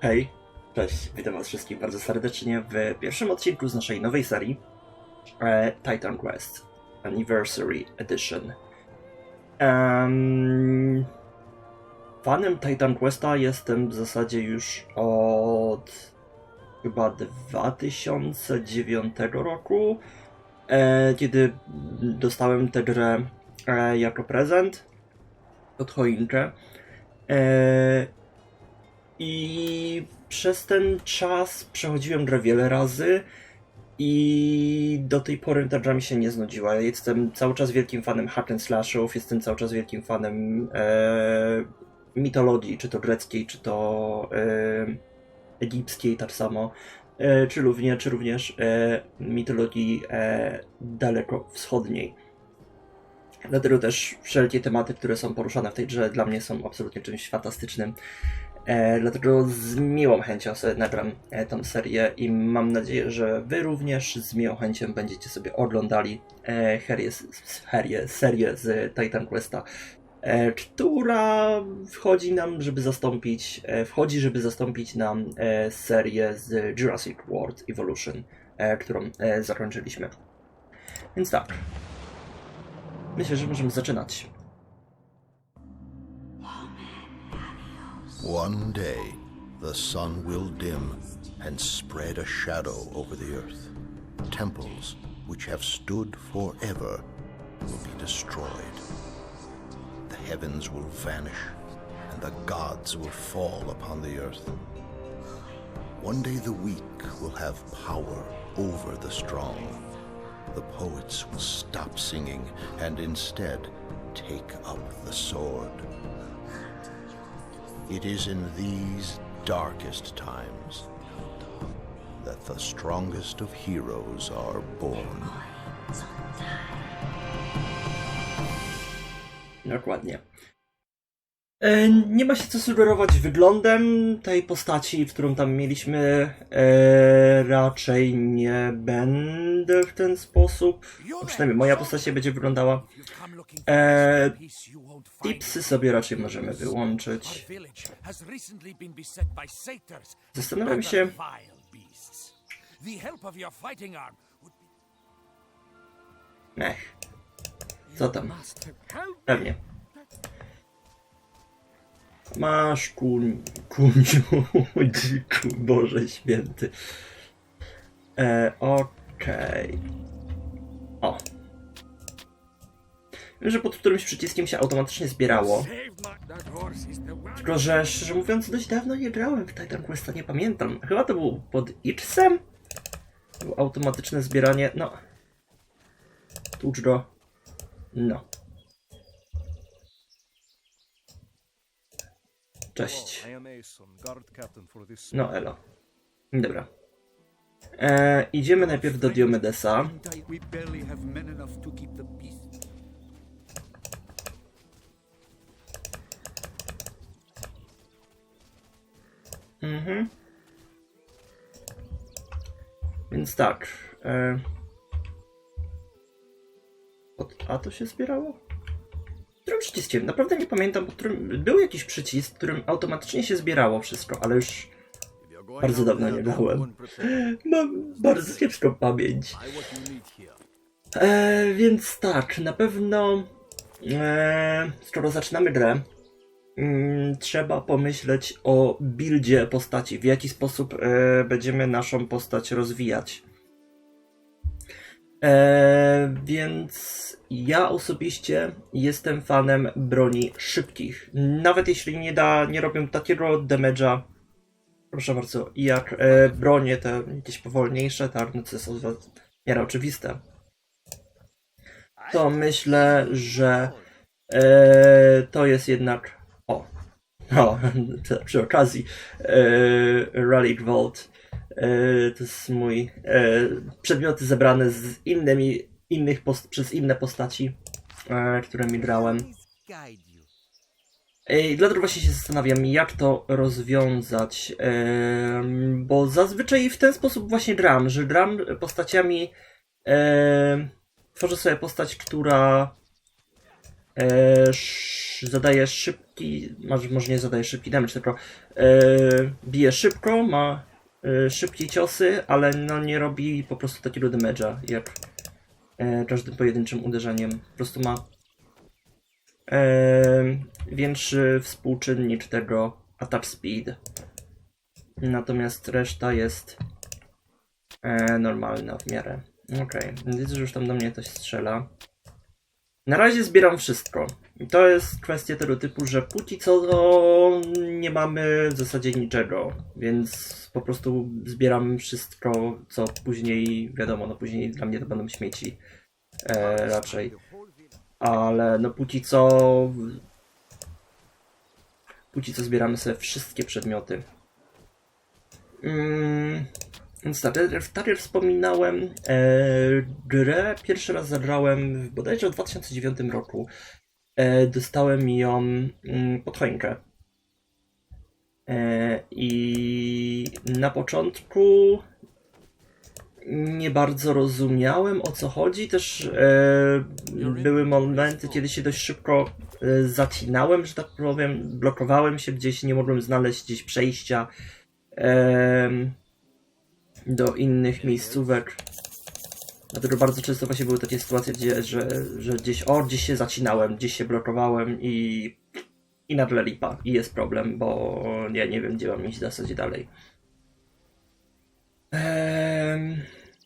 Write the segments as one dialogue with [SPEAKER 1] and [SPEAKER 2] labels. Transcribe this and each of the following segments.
[SPEAKER 1] Hej, cześć, witam was wszystkich bardzo serdecznie w pierwszym odcinku z naszej nowej serii e, Titan Quest Anniversary Edition. Em, fanem Titan Questa jestem w zasadzie już od chyba 2009 roku, e, kiedy dostałem tę grę e, jako prezent od choinkę. E, i przez ten czas przechodziłem grę wiele razy i do tej pory ta gra mi się nie znudziła. Jestem cały czas wielkim fanem hack and slashów, jestem cały czas wielkim fanem e, mitologii, czy to greckiej, czy to e, egipskiej tak samo, e, czy, również, czy również e, mitologii e, daleko wschodniej. Dlatego też wszelkie tematy, które są poruszane w tej grze dla mnie są absolutnie czymś fantastycznym. E, dlatego z miłą chęcią sobie nagram e, tą serię i mam nadzieję, że wy również z miłą chęcią będziecie sobie oglądali e, serię, serię, z Titan Questa, e, która wchodzi nam, żeby zastąpić, e, wchodzi, żeby zastąpić nam serię z Jurassic World Evolution, którą zakończyliśmy. Więc tak. Myślę, że możemy zaczynać.
[SPEAKER 2] One day, the sun will dim and spread a shadow over the earth. Temples, which have stood forever, will be destroyed. The heavens will vanish, and the gods will fall upon the earth. One day, the weak will have power over the strong. The poets will stop singing and instead take up the sword. It is in these darkest times that the strongest of heroes are born.
[SPEAKER 1] Dokładnie. E, Nie ma się co sugerować wyglądem tej postaci, którą tam mieliśmy. E, raczej nie będę w ten sposób. No, przynajmniej moja postać się będzie wyglądała. E, tipsy sobie raczej możemy wyłączyć. Zastanawiam się, Ech. Co tam? Pewnie. Masz kuń, kuniu, dziku, Boże święty. E, okej. O. Wiem, że pod którymś przyciskiem się automatycznie zbierało. Tylko, że szczerze mówiąc, dość dawno nie grałem w Titan Questa, nie pamiętam. Chyba to był pod Xem? Było automatyczne zbieranie, no. Tucz go. No. Cześć. No elo. Dobra. E, idziemy najpierw do Diomedesa. Mhm. Więc tak. E, A to się zbierało? Którym przyciskiem? Naprawdę nie pamiętam, którym był jakiś przycisk, którym automatycznie się zbierało wszystko, ale już bardzo dawno nie grałem. Mam bardzo kiepską pamięć. E, więc tak, na pewno e, skoro zaczynamy grę, mm, trzeba pomyśleć o buildzie postaci, w jaki sposób e, będziemy naszą postać rozwijać. E, więc ja osobiście jestem fanem broni szybkich. Nawet jeśli nie da, nie robią takiego damage'a, proszę bardzo, jak e, bronie te jakieś powolniejsze, no to jest w miarę oczywiste. To myślę, że e, to jest jednak. O, o przy okazji, e, Relic Vault to jest mój e, przedmioty zebrane z innymi, innych post, przez inne postaci, e, którymi grałem. I dlatego właśnie się zastanawiam, jak to rozwiązać, bo zazwyczaj w ten sposób właśnie gram, że gram postaciami, tworzę sobie postać, która e, zadaje szybki, może, nie zadaje szybki damage, tylko e, bije szybko, ma e, szybkie ciosy, ale no nie robi po prostu takiego damage'a jak e, każdym pojedynczym uderzeniem. Po prostu ma e, większy współczynnik tego attack speed. Natomiast reszta jest e, normalna w miarę. Okej, widzę, że już tam do mnie ktoś strzela. Na razie zbieram wszystko. To jest kwestia tego typu, że póki co no, nie mamy w zasadzie niczego, więc po prostu zbieram wszystko, co później, wiadomo, no później dla mnie to będą śmieci e, raczej. Ale no póki co... Póki co zbieramy sobie wszystkie przedmioty. Mm, więc tak, jak wspominałem, e, grę pierwszy raz zagrałem w bodajże w 2009 roku. E, dostałem ją mm, pod choinkę. E, I na początku nie bardzo rozumiałem o co chodzi. Też e, były momenty, kiedy się dość szybko zacinałem, że tak powiem. Blokowałem się gdzieś, nie mogłem znaleźć gdzieś przejścia do innych miejscówek. Dlatego bardzo często właśnie były takie sytuacje, gdzie, że, że gdzieś, o, gdzieś się zacinałem, gdzieś się blokowałem i, i nagle lipa. I jest problem, bo ja nie wiem, gdzie mam iść w zasadzie dalej.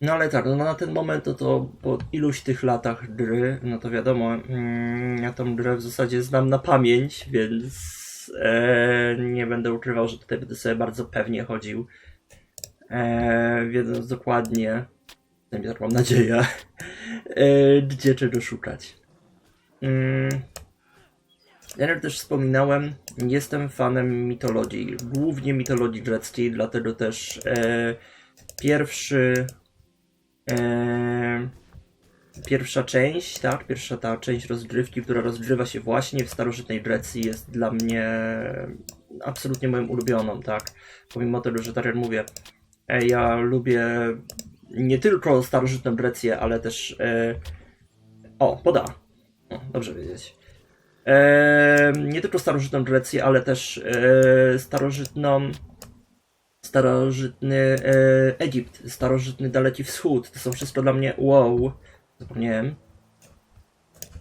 [SPEAKER 1] No ale tak, no na ten moment to, to po iluś tych latach gry, no to wiadomo, mm, ja tą grę w zasadzie znam na pamięć, więc e, nie będę ukrywał, że tutaj będę sobie bardzo pewnie chodził, e, wiedząc dokładnie, tak mam nadzieję, e, gdzie czego szukać. Mm. Jak też wspominałem, jestem fanem mitologii, głównie mitologii greckiej, dlatego też e, pierwszy e, pierwsza część, tak, pierwsza ta część rozgrywki, która rozgrywa się właśnie w starożytnej Grecji jest dla mnie absolutnie moją ulubioną, tak, pomimo tego, że tak jak mówię, e, ja lubię nie tylko starożytną Grecję, ale też e, o, poda, o, dobrze wiedzieć. E, nie tylko starożytną Grecję, ale też e, starożytną starożytny e, Egipt, starożytny Daleki Wschód. To są wszystko dla mnie wow, zapomniałem.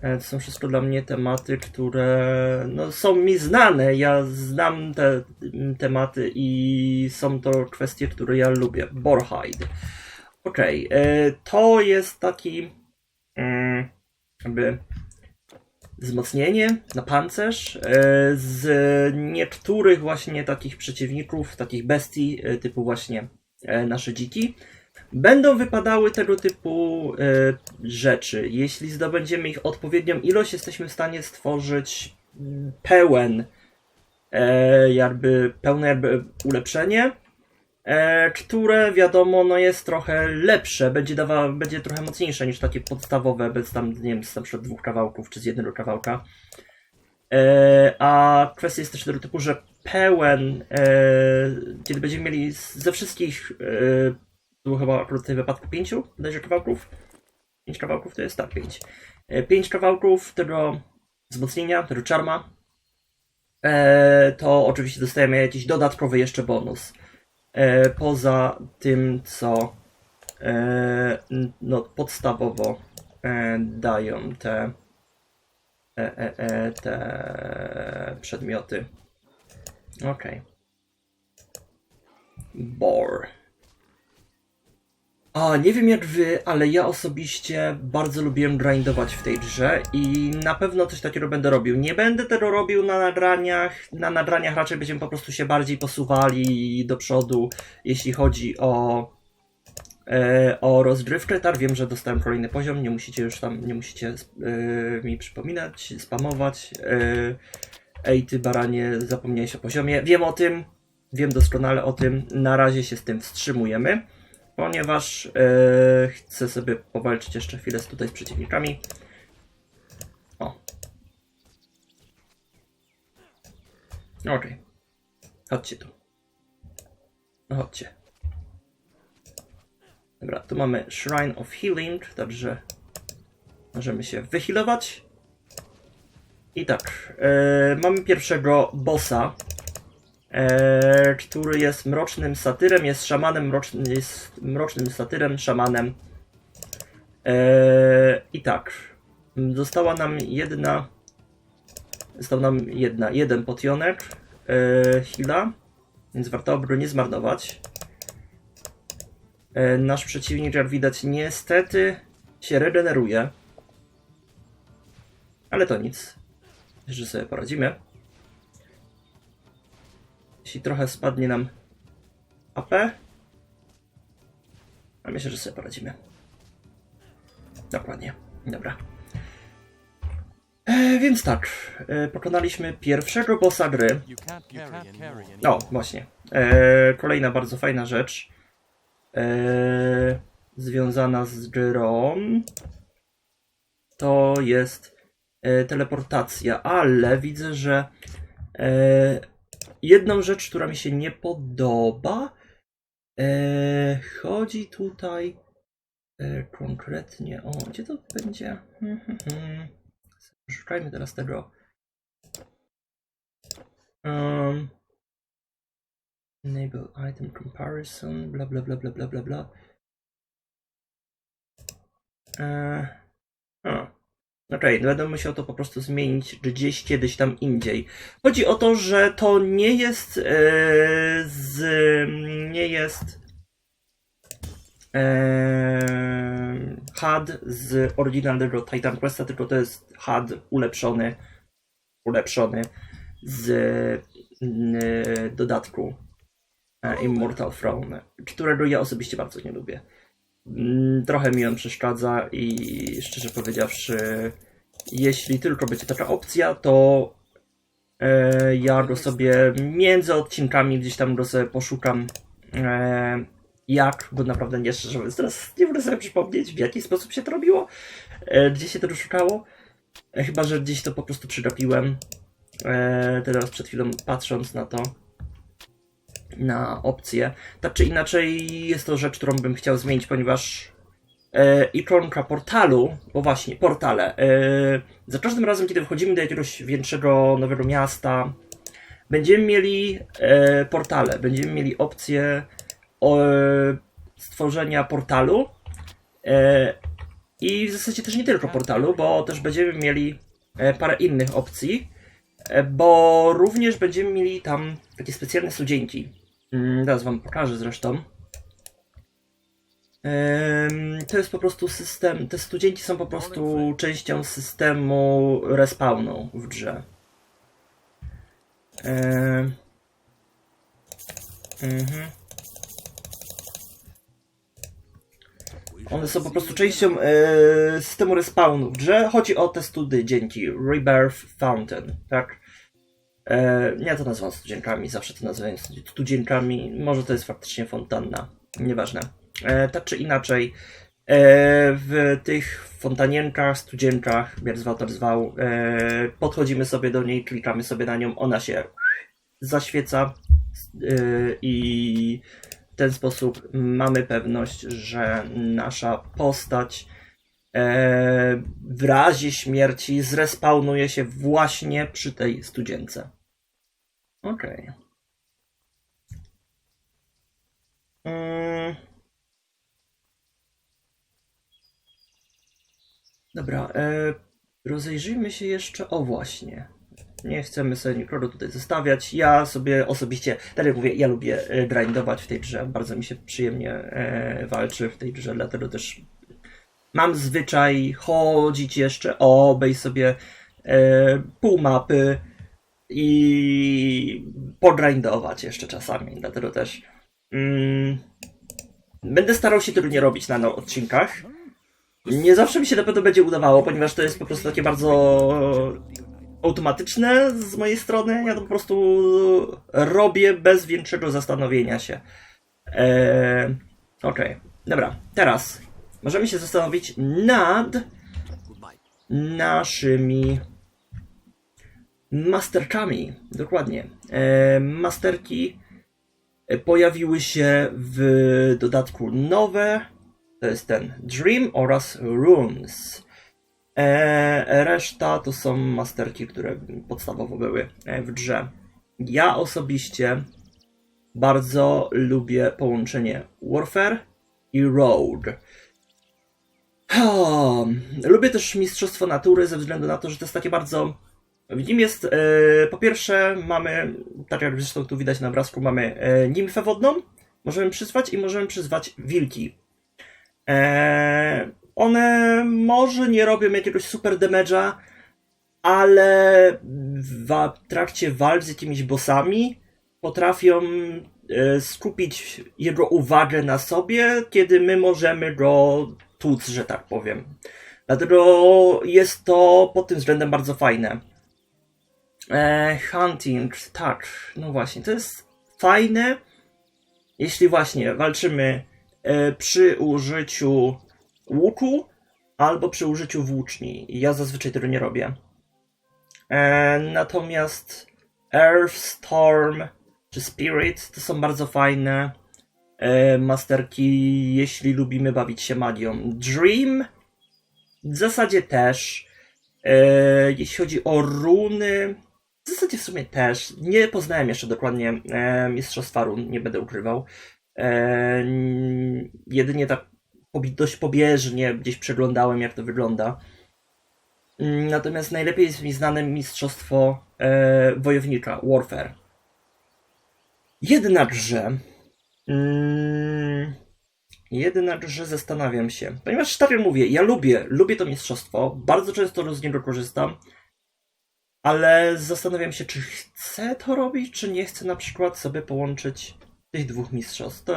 [SPEAKER 1] E, to są wszystko dla mnie tematy, które no, są mi znane. Ja znam te tematy i są to kwestie, które ja lubię. Borhide. Okej, e, to jest taki mm, jakby wzmocnienie na pancerz e, z niektórych właśnie takich przeciwników, takich bestii e, typu właśnie nasze dziki. Będą wypadały tego typu rzeczy. Jeśli zdobędziemy ich odpowiednią ilość, jesteśmy w stanie stworzyć mm, pełen, jakby pełne jakby ulepszenie, które wiadomo no jest trochę lepsze, będzie dawa, będzie trochę mocniejsze niż takie podstawowe, bez tam, nie wiem, z na przykład dwóch kawałków, czy z jednego kawałka. E, a kwestia jest też tego typu, że pełen, e, kiedy będziemy mieli ze wszystkich, e, było chyba akurat w tym wypadku pięciu, bodajże kawałków, pięć kawałków to jest, tak, pięć. E, pięć kawałków tego wzmocnienia, tego czarma, e, to oczywiście dostajemy jakiś dodatkowy jeszcze bonus. E, poza tym, co e, no, podstawowo e, dają te, te przedmioty. Okej. Bore. A, nie wiem jak wy, ale ja osobiście bardzo lubiłem grindować w tej grze i na pewno coś takiego będę robił. Nie będę tego robił na nagraniach, na nagraniach raczej będziemy po prostu się bardziej posuwali do przodu, jeśli chodzi o e, o rozgrywkę. Tak, wiem, że dostałem kolejny poziom, nie musicie już tam, nie musicie e, mi przypominać, spamować. E, ej, ty baranie, zapomniałeś o poziomie. Wiem o tym, wiem doskonale o tym. Na razie się z tym wstrzymujemy ponieważ e, chcę sobie powalczyć jeszcze chwilę z tutaj z przeciwnikami. O. Okej. Chodźcie tu. No chodźcie. Dobra, tu mamy Shrine of Healing, także możemy się wyhealować. I tak, e, mamy pierwszego bossa, e, który jest mrocznym satyrem, jest szamanem, mroczny, jest mrocznym satyrem, szamanem. E, I tak, została nam jedna, został nam jedna, jeden potionek e, heala, więc warto by go nie zmarnować. E, nasz przeciwnik, jak widać, niestety się regeneruje. Ale to nic. Że sobie poradzimy. Jeśli trochę spadnie nam AP, a myślę, że sobie poradzimy. Dokładnie. Dobra. E, więc tak, e, pokonaliśmy pierwszego bossa gry. O, właśnie. E, kolejna bardzo fajna rzecz. E, związana z grą. To jest e, teleportacja, ale widzę, że e, jedną rzecz, która mi się nie podoba, e, chodzi tutaj e, konkretnie. O, gdzie to będzie? Hmm, hmm, hmm. Szukajmy teraz tego. Um, Enable item comparison, bla bla bla bla bla bla bla. A. Okej, no będę musiał to po prostu zmienić gdzieś kiedyś tam indziej. Chodzi o to, że to nie jest e, z. nie jest. E, HUD z oryginalnego Titan Questa, tylko to jest HUD ulepszony. Ulepszony z e, dodatku e, Immortal Throne, którego ja osobiście bardzo nie lubię. Mm, Trochę mi on przeszkadza i szczerze powiedziawszy, jeśli tylko będzie taka opcja, to e, ja go sobie między odcinkami gdzieś tam go sobie poszukam e, jak, bo naprawdę nie szczerze mówiąc, teraz nie mogę sobie przypomnieć w jaki sposób się to robiło, e, gdzie się to szukało. E, chyba, że gdzieś to po prostu przygapiłem. E, teraz przed chwilą patrząc na to, na opcję. Tak czy inaczej jest to rzecz, którą bym chciał zmienić, ponieważ e, ikonka portalu, bo właśnie, portale. E, za każdym razem, kiedy wchodzimy do jakiegoś większego, nowego miasta, będziemy mieli e, portale, będziemy mieli opcję o, stworzenia portalu. E, I w zasadzie też nie tylko portalu, bo też będziemy mieli e, parę innych opcji, e, bo również będziemy mieli tam takie specjalne studzienki. Mm, Teraz wam pokażę zresztą. To jest po prostu system. Te studzienci są po prostu częścią systemu respawnu w grze. Mhm. One są po prostu częścią e, systemu respawnu w grze. Chodzi o te studzienki. Rebirth Fountain, tak? E, ja to nazywam studzienkami, zawsze to nazywam studzienkami. Może to jest faktycznie fontanna, nieważne. E, tak czy inaczej, e, w tych fontanienkach, studzienkach, jak zwał to zwał, podchodzimy sobie do niej, klikamy sobie na nią, ona się zaświeca i w ten sposób mamy pewność, że nasza postać w razie śmierci zrespawnuje się właśnie przy tej studzience. Okej. Mm. Dobra, e, rozejrzyjmy się jeszcze. O, właśnie. Nie chcemy sobie nikogo tutaj zostawiać. Ja sobie osobiście, tak jak mówię, ja lubię e, grindować w tej grze. Bardzo mi się przyjemnie e, walczy w tej grze, dlatego też mam zwyczaj chodzić jeszcze, obejść sobie e, pół mapy i pogrindować jeszcze czasami. Dlatego też mm, będę starał się tego nie robić na no- odcinkach. Nie zawsze mi się na pewno będzie udawało, ponieważ to jest po prostu takie bardzo automatyczne z mojej strony. Ja to po prostu robię bez większego zastanowienia się. Eee, Okej, dobra. Teraz możemy się zastanowić nad naszymi masterkami. Dokładnie. E, masterki e, pojawiły się w dodatku nowe. To jest ten Dream oraz Runes. E, reszta to są masterki, które podstawowo były w grze. Ja osobiście bardzo lubię połączenie Warfare i Road. Hmm. Lubię też Mistrzostwo Natury ze względu na to, że to jest takie bardzo. W nim jest, e, po pierwsze, mamy, tak jak zresztą tu widać na obrazku, mamy e, nimfę wodną, możemy przyzwać i możemy przyzwać wilki. E, one może nie robią jakiegoś super damage'a, ale w trakcie walk z jakimiś bossami potrafią skupić jego uwagę na sobie, kiedy my możemy go tłuc, że tak powiem. Dlatego jest to pod tym względem bardzo fajne. E, hunting, tak, no właśnie, to jest fajne, jeśli właśnie walczymy e, przy użyciu łuku albo przy użyciu włóczni. Ja zazwyczaj tego nie robię. E, natomiast Earth, Storm czy Spirit to są bardzo fajne e, masterki, jeśli lubimy bawić się magią. Dream w zasadzie też. E, jeśli chodzi o runy, w zasadzie w sumie też. Nie poznałem jeszcze dokładnie e, Mistrzostwa Run, nie będę ukrywał. E, jedynie tak dość pobieżnie gdzieś przeglądałem, jak to wygląda. Mm, Natomiast najlepiej jest mi znane Mistrzostwo e, Wojownika, Warfare. Jednakże. Mm, jednakże zastanawiam się. Ponieważ tak mówię, ja lubię, lubię to mistrzostwo. Bardzo często z niego korzystam. Ale zastanawiam się, czy chcę to robić, czy nie chcę na przykład sobie połączyć tych dwóch mistrzostw. To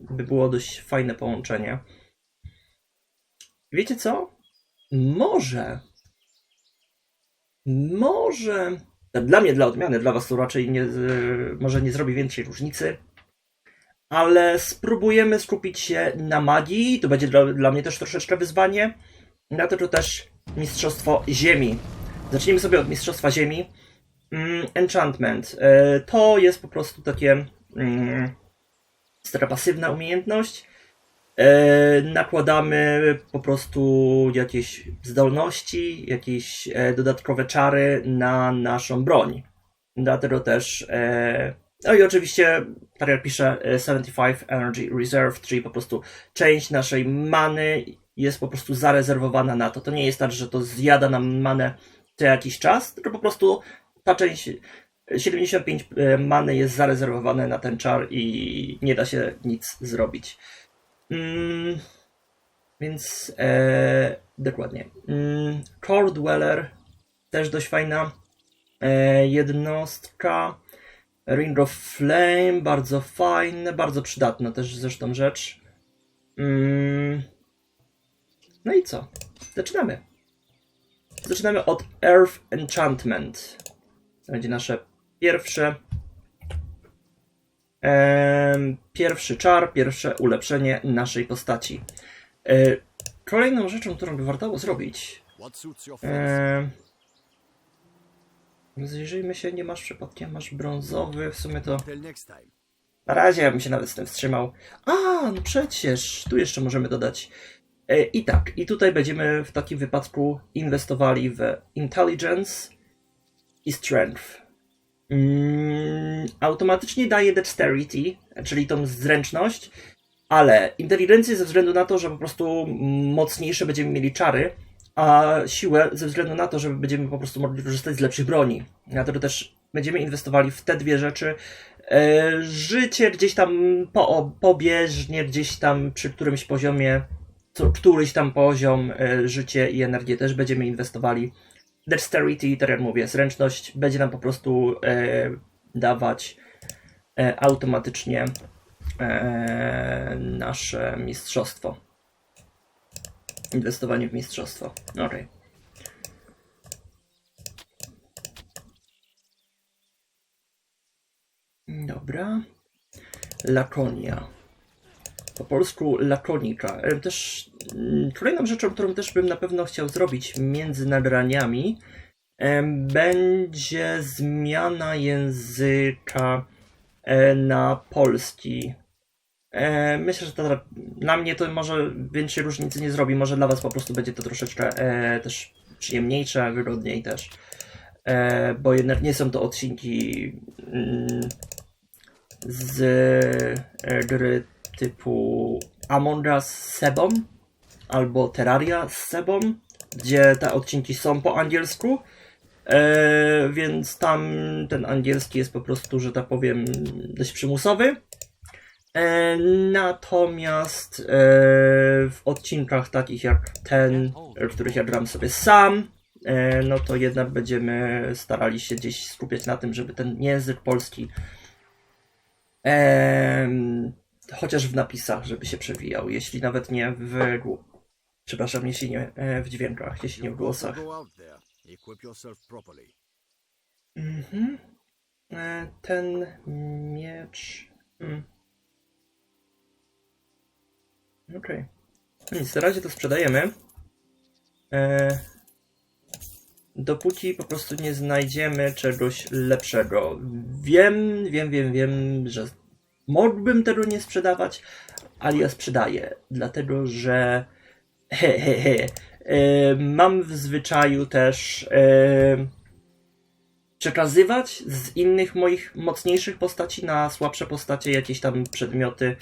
[SPEAKER 1] by było dość fajne połączenie. Wiecie co? Może. Może. Dla mnie, dla odmiany, dla Was to raczej nie, może nie zrobi większej różnicy. Ale spróbujemy skupić się na magii. To będzie dla, dla mnie też troszeczkę wyzwanie. Dlatego też Mistrzostwo Ziemi. Zacznijmy sobie od Mistrzostwa Ziemi. Mm, enchantment. E, To jest po prostu takie. Mm, jest taka pasywna umiejętność. E, nakładamy po prostu jakieś zdolności, jakieś e, dodatkowe czary na naszą broń. Dlatego też. No i oczywiście, tak jak pisze, e, 75 Energy Reserve, czyli po prostu część naszej many jest po prostu zarezerwowana na to. To nie jest tak, że to zjada nam manę co jakiś czas, tylko po prostu ta część 75 many jest zarezerwowane na ten czar i nie da się nic zrobić. Mm, więc e, dokładnie. Mm, Core Dweller też dość fajna e, jednostka. Ring of Flame bardzo fajne, bardzo przydatna też zresztą rzecz. Mm, no i co? Zaczynamy. Zaczynamy od Earth Enchantment. To będzie nasze pierwsze pierwszy czar, pierwsze ulepszenie naszej postaci. E, kolejną rzeczą, którą by warto było zrobić.
[SPEAKER 3] What suits your fancy?
[SPEAKER 1] E, zajrzyjmy się, nie masz przypadkiem, masz brązowy, w sumie to na razie ja bym się nawet z tym wstrzymał. A, no przecież, tu jeszcze możemy dodać. E, I tak, i tutaj będziemy w takim wypadku inwestowali w Intelligence i Strength. Mm, automatycznie daje Dexterity, czyli tą zręczność, ale inteligencję ze względu na to, że po prostu mocniejsze będziemy mieli czary, a siłę ze względu na to, że będziemy po prostu mogli korzystać z lepszych broni. Dlatego też będziemy inwestowali w te dwie rzeczy. E, życie gdzieś tam po, pobieżnie, gdzieś tam przy którymś poziomie, co, któryś tam poziom e, życie i energię też będziemy inwestowali. Dexterity, tak jak mówię, zręczność będzie nam po prostu e, dawać e, automatycznie nasze mistrzostwo. Inwestowanie w mistrzostwo. Okej. Dobra. Lakonia. Po polsku lakonika. E, Też mm, kolejną rzeczą, którą też bym na pewno chciał zrobić między nagraniami, em, będzie zmiana języka e, na polski. E, myślę, że to dla- mnie to może większej różnicy nie zrobi. Może dla Was po prostu będzie to troszeczkę e, też przyjemniejsze, wygodniej też. E, bo jednak nie są to odcinki mm, z e, gry typu Among z Sebą albo Terraria z Sebą, gdzie te odcinki są po angielsku. E, więc tam ten angielski jest po prostu, że tak powiem, dość przymusowy. E, natomiast e, w odcinkach takich jak ten, w których ja gram sobie sam, e, no to jednak będziemy starali się gdzieś skupiać na tym, żeby ten język polski chociaż w napisach, żeby się przewijał, jeśli nawet nie w przepraszam, jeśli nie e, w dźwiękach, jeśli nie w głosach. Mhm. E, Ten miecz. Mm. Okej. Nic, na razie to sprzedajemy. E, dopóki po prostu nie znajdziemy czegoś lepszego. Wiem, wiem, wiem, wiem, że mógłbym tego nie sprzedawać, ale ja sprzedaję, dlatego że he, he, he, e, mam w zwyczaju też e, przekazywać z innych moich mocniejszych postaci na słabsze postacie jakieś tam przedmioty.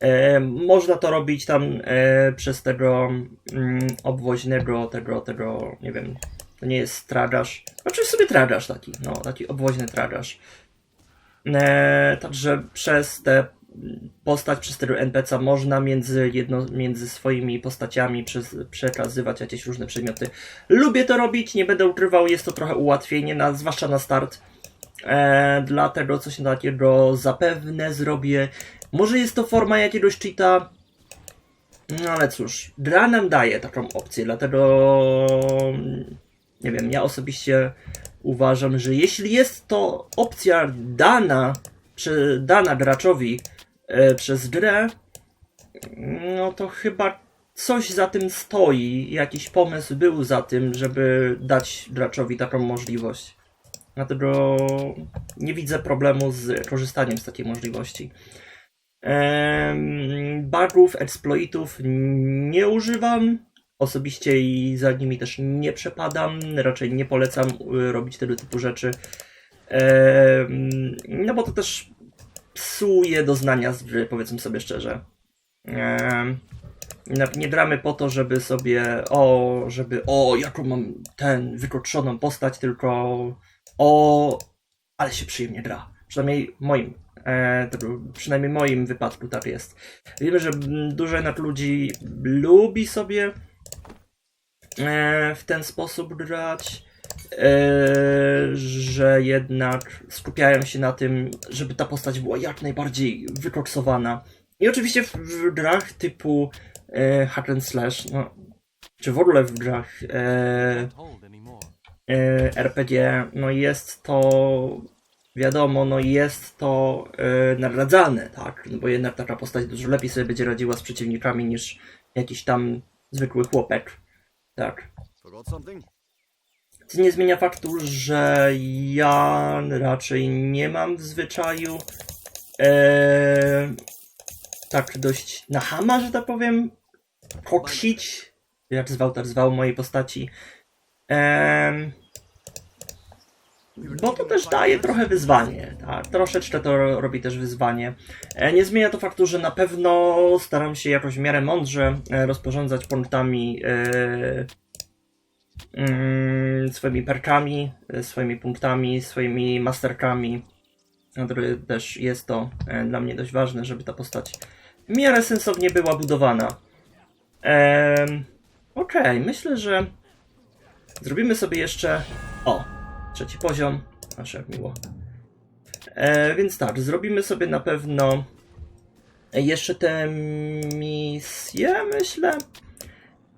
[SPEAKER 1] E, można to robić tam e, przez tego mm, obwoźnego, tego, tego, nie wiem, to nie jest stragarz. Znaczy sobie tragarz taki, no, taki obwoźny tragarz. E, także przez tę postać, przez tego NPC można między, jedno, między swoimi postaciami przez, przekazywać jakieś różne przedmioty. Lubię to robić, nie będę ukrywał, jest to trochę ułatwienie, na, zwłaszcza na start. E, dlatego coś takiego zapewne zrobię. Może jest to forma jakiegoś cheata, no ale cóż, gra nam daje taką opcję, dlatego nie wiem, ja osobiście uważam, że jeśli jest to opcja dana, czy dana graczowi e, przez grę, no to chyba coś za tym stoi, jakiś pomysł był za tym, żeby dać graczowi taką możliwość. Dlatego nie widzę problemu z korzystaniem z takiej możliwości. Em, bugów, exploitów nie używam. Osobiście i za nimi też nie przepadam. Raczej nie polecam y, robić tego typu rzeczy. No bo to też psuje doznania powiedzmy sobie szczerze. Nie- gramy po to, żeby sobie, o, żeby, o, jaką mam ten, wykotrzoną postać, tylko o, ale się przyjemnie gra. Przynajmniej moim, e, przynajmniej moim wypadku tak jest. Wiemy, że dużo jednak ludzi lubi sobie w ten sposób grać, e, że jednak skupiają się na tym, żeby ta postać była jak najbardziej wykoksowana. I oczywiście w, w grach typu e, hack and slash, no, czy w ogóle w grach e, e, RPG, no jest to wiadomo, no jest to e, nagradzane, tak, no bo jednak taka postać dużo lepiej sobie będzie radziła z przeciwnikami niż jakiś tam zwykły chłopek, tak. Co nie zmienia faktu, że ja raczej nie mam w zwyczaju e, tak dość na hama, że tak powiem, koksić, jak zwał, tak zwał mojej postaci. Bo to też daje trochę wyzwanie, tak? Troszeczkę to ro- robi też wyzwanie. E, Nie zmienia to faktu, że na pewno staram się jakoś w miarę mądrze e, rozporządzać punktami, e, mm, swoimi perkami, swoimi punktami, swoimi masterkami. Też jest to dla mnie dość ważne, żeby ta postać w miarę sensownie była budowana. Em, Okej, myślę, że zrobimy sobie jeszcze. O, trzeci poziom. Aż jak miło. E, więc tak, zrobimy sobie na pewno jeszcze tę misję, myślę.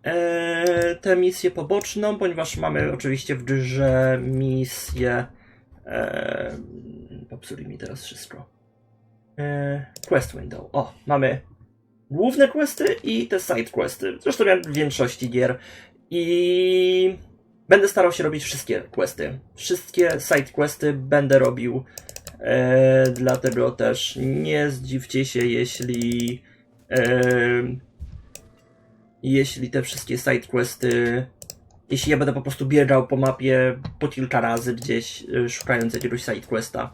[SPEAKER 1] E, tę misję poboczną, ponieważ mamy oczywiście w grze misję. E, popsuli mi teraz wszystko. E, quest window. O, mamy główne questy i te side questy. Zresztą jak w większości gier. I będę starał się robić wszystkie questy. Wszystkie side questy będę robił E, dlatego też nie zdziwcie się, jeśli e, jeśli te wszystkie sidequesty jeśli ja będę po prostu biegał po mapie po kilka razy gdzieś e, szukając jakiegoś sidequesta.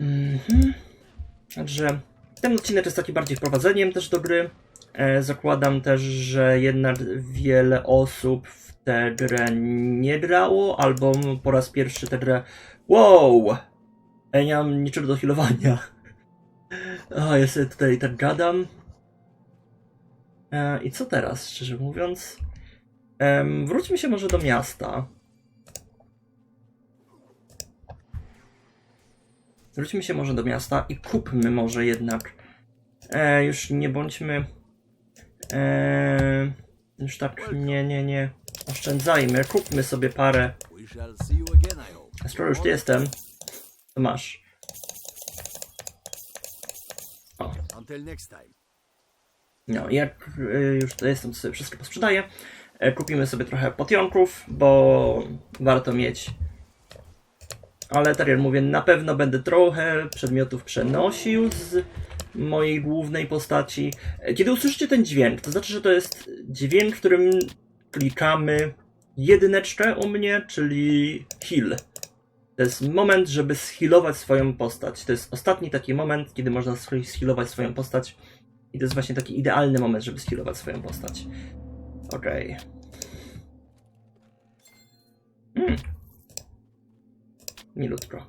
[SPEAKER 1] Mhm. Także ten odcinek jest taki bardziej wprowadzeniem też do gry. E, zakładam też, że jednak wiele osób w tę grę nie grało, albo po raz pierwszy tę grę. Wow! Ja nie mam niczego do healowania. O, ja sobie tutaj tak gadam. E, I co teraz, szczerze mówiąc? Em, wróćmy się może do miasta. Wróćmy się może do miasta i kupmy może jednak. E, już nie bądźmy. E, już tak, nie, nie, nie. Oszczędzajmy, kupmy sobie parę. Skoro już tu jestem, to masz. O, no, jak y, już to jestem, to sobie wszystko posprzedaję. E, Kupimy sobie trochę potionków, bo warto mieć. Ale tak jak mówię, na pewno będę trochę przedmiotów przenosił z mojej głównej postaci. Kiedy usłyszycie ten dźwięk, to znaczy, że to jest dźwięk, którym klikamy jedyneczkę u mnie, czyli heal. To jest moment, żeby schilować swoją postać. To jest ostatni taki moment, kiedy można schilować swoją postać. I to jest właśnie taki idealny moment, żeby skillować swoją postać. Okej. Mm. Milutko.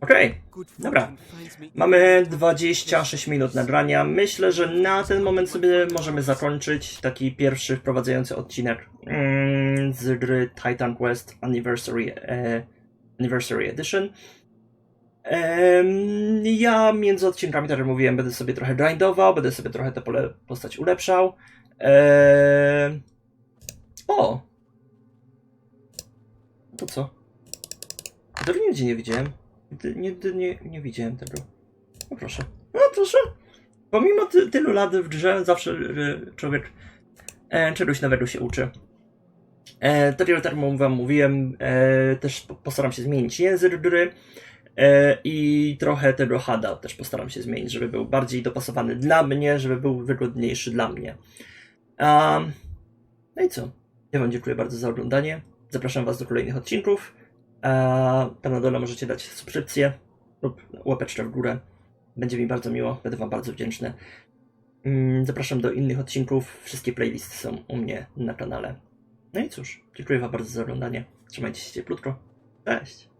[SPEAKER 1] Okej.
[SPEAKER 4] Good
[SPEAKER 1] Dobra. Mamy 26 minut nagrania. Myślę, że na ten moment sobie możemy zakończyć taki pierwszy wprowadzający odcinek mm, z gry Titan Quest Anniversary, e, Anniversary Edition. Ja między odcinkami, tak jak mówiłem, będę sobie trochę grindował, będę sobie trochę tę pole postać ulepszał. Em, o! To co? Tego nigdzie nie widziałem. Nigdy nie, nie widziałem tego. No proszę. No proszę. Pomimo ty, tylu lat w grze, zawsze e, człowiek e, czegoś nowego się uczy. E, tak jak tak wam mówiłem, e, też po- postaram się zmienić język gry. E, I trochę tego hada też postaram się zmienić, żeby był bardziej dopasowany dla mnie, żeby był wygodniejszy dla mnie. Um, no i co? Ja Wam dziękuję bardzo za oglądanie. Zapraszam Was do kolejnych odcinków. A tam na dole możecie dać subskrypcję lub łapeczkę w górę. Będzie mi bardzo miło, będę Wam bardzo wdzięczny. Mm, Zapraszam do innych odcinków. Wszystkie playlisty są u mnie na kanale. No i cóż, dziękuję Wam bardzo za oglądanie. Trzymajcie się cieplutko. Cześć!